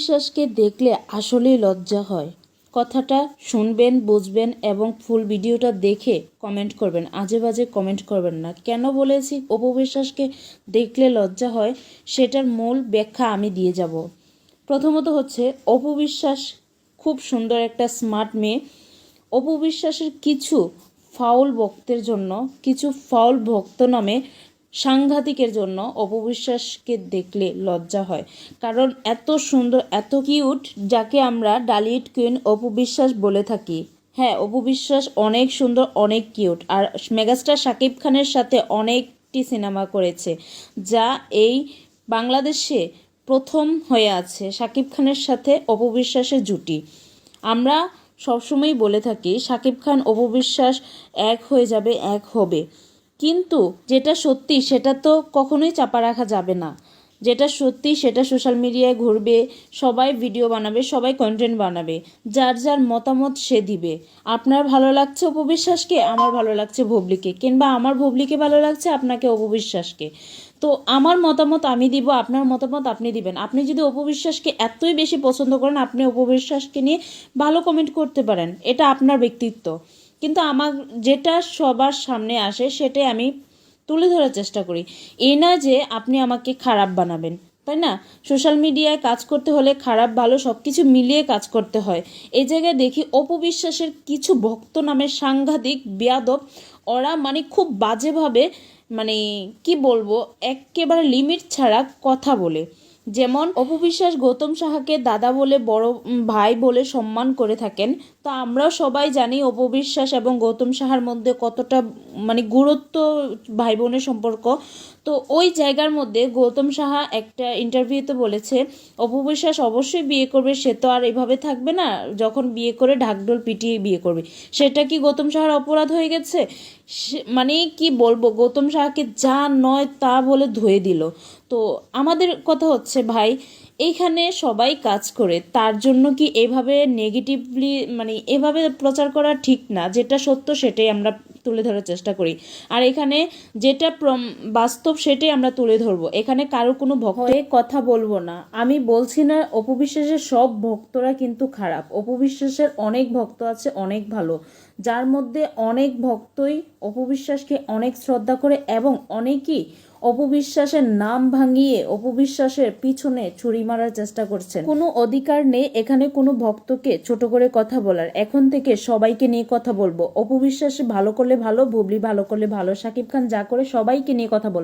অপবিশ্বাসকে দেখলে আসলেই লজ্জা হয়। কথাটা শুনবেন, বুঝবেন এবং ফুল ভিডিওটা দেখে কমেন্ট করবেন। আজে বাজে কমেন্ট করবেন না। কেন বলেছি? অপবিশ্বাসকে দেখলে লজ্জা হয়, সেটার মূল ব্যাখ্যা আমি দিয়ে যাব। প্রথমত হচ্ছে, অপবিশ্বাস খুব সুন্দর একটা স্মার্ট মেয়ে। অপবিশ্বাসের কিছু ফাউল ভক্তের জন্য, কিছু ফাউল ভক্ত নামে সাংঘাতিকের জন্য অপবিশ্বাসকে দেখলে লজ্জা হয়। কারণ এত সুন্দর, এত কিউট, যাকে আমরা ডালিট কুইন অপবিশ্বাস বলে থাকি। হ্যাঁ অপবিশ্বাস অনেক সুন্দর, অনেক কিউট। আর মেগাস্টার শাকিব খানের সাথে অনেকটি সিনেমা করেছে, যা এই বাংলাদেশে প্রথম হয়ে আছে। শাকিব খানের সাথে অপবিশ্বাসের জুটি। আমরা সবসময় বলে থাকি, শাকিব খান অপবিশ্বাস এক হয়ে যাবে, এক হবে। কিন্তু যেটা সত্যি সেটা তো কখনোই চাপা রাখা যাবে না। যেটা সত্যি সেটা সোশ্যাল মিডিয়ায় ঘুরবে, সবাই ভিডিও বানাবে, সবাই কন্টেন্ট বানাবে, যার যার মতামত সে দিবে। আপনার ভালো লাগছে অপবিশ্বাসকে, আমার ভালো লাগছে ভবলিকে কিংবা আমার ভবলিকে ভালো লাগছে আপনাকে অপবিশ্বাসকে। তো আমার মতামত আমি দিব, আপনার মতামত আপনি দিবেন। আপনি যদি অপবিশ্বাসকে এতই বেশি পছন্দ করেন, আপনি অপবিশ্বাসকে নিয়ে ভালো কমেন্ট করতে পারেন। এটা আপনার ব্যক্তিত্ব। কিন্তু আমার যেটা সবার সামনে আসে সেটাই আমি তুলে ধরার চেষ্টা করি। এই না যে আপনি আমাকে খারাপ বানাবেন, তাই না? সোশ্যাল মিডিয়ায় কাজ করতে হলে খারাপ, ভালো সব কিছু মিলিয়ে কাজ করতে হয়। এই জায়গায় দেখি অপবিশ্বাসের কিছু ভক্ত নামে সাংঘাতিক বেয়াদব, ওরা মানে খুব বাজেভাবে মানে কি বলব একেবারে লিমিট ছাড়া কথা বলে। যেমন অপবিশ্বাস গৌতম সাহাকে দাদা বলে, বড় ভাই বলে সম্মান করে থাকেন। তো আমরাও সবাই জানি অপবিশ্বাস এবং গৌতম সাহার মধ্যে কতটা মানে গুরুত্ব ভাই বোনের সম্পর্ক। তো ওই জায়গার মধ্যে গৌতম সাহা একটা ইন্টারভিউতে বলেছে অপবিশ্বাস অবশ্যই বিয়ে করবে, সে তো আর এভাবে থাকবে না, যখন বিয়ে করে ঢাকঢোল পিটিয়ে বিয়ে করবে। সেটা কি গৌতম সাহার অপরাধ হয়ে গেছে? মানে কি বলব, গৌতম সাহাকে যা নয় তা বলে ধুয়ে দিল। তো আমাদের কথা হচ্ছে, ভাই, এইখানে সবাই কাজ করে, তার জন্য কি এভাবে নেগেটিভলি মানে এভাবে প্রচার করা ঠিক না? যেটা সত্য সেটাই আমরা তুলে ধরার চেষ্টা করি। আর এখানে যেটা বাস্তব সেটাই আমরা তুলে ধরবো। এখানে কারও কোনো ভক্তে কথা বলব না। আমি বলছি না, অপবিশ্বাসের সব ভক্তরা কিন্তু খারাপ। অপবিশ্বাসের অনেক ভক্ত আছে, অনেক ভালো। যার মধ্যে অনেক ভক্তই অপবিশ্বাসকে অনেক শ্রদ্ধা করে এবং অনেকেই অপবিশ্বাসের নাম ভাঙিয়ে অপবিশ্বাসের পিছনে ছুরি মারার চেষ্টা করছেন। কোনো অধিকার নেই এখানে কোনো ভক্তকে ছোট করে কথা বলার। এখন থেকে সবাইকে নিয়ে কথা বলব। অপবিশ্বাসে ভালো করলে ভালো বুবলি ভালো করলে ভালো সাকিব খান যা করে সবাইকে নিয়ে কথা বলব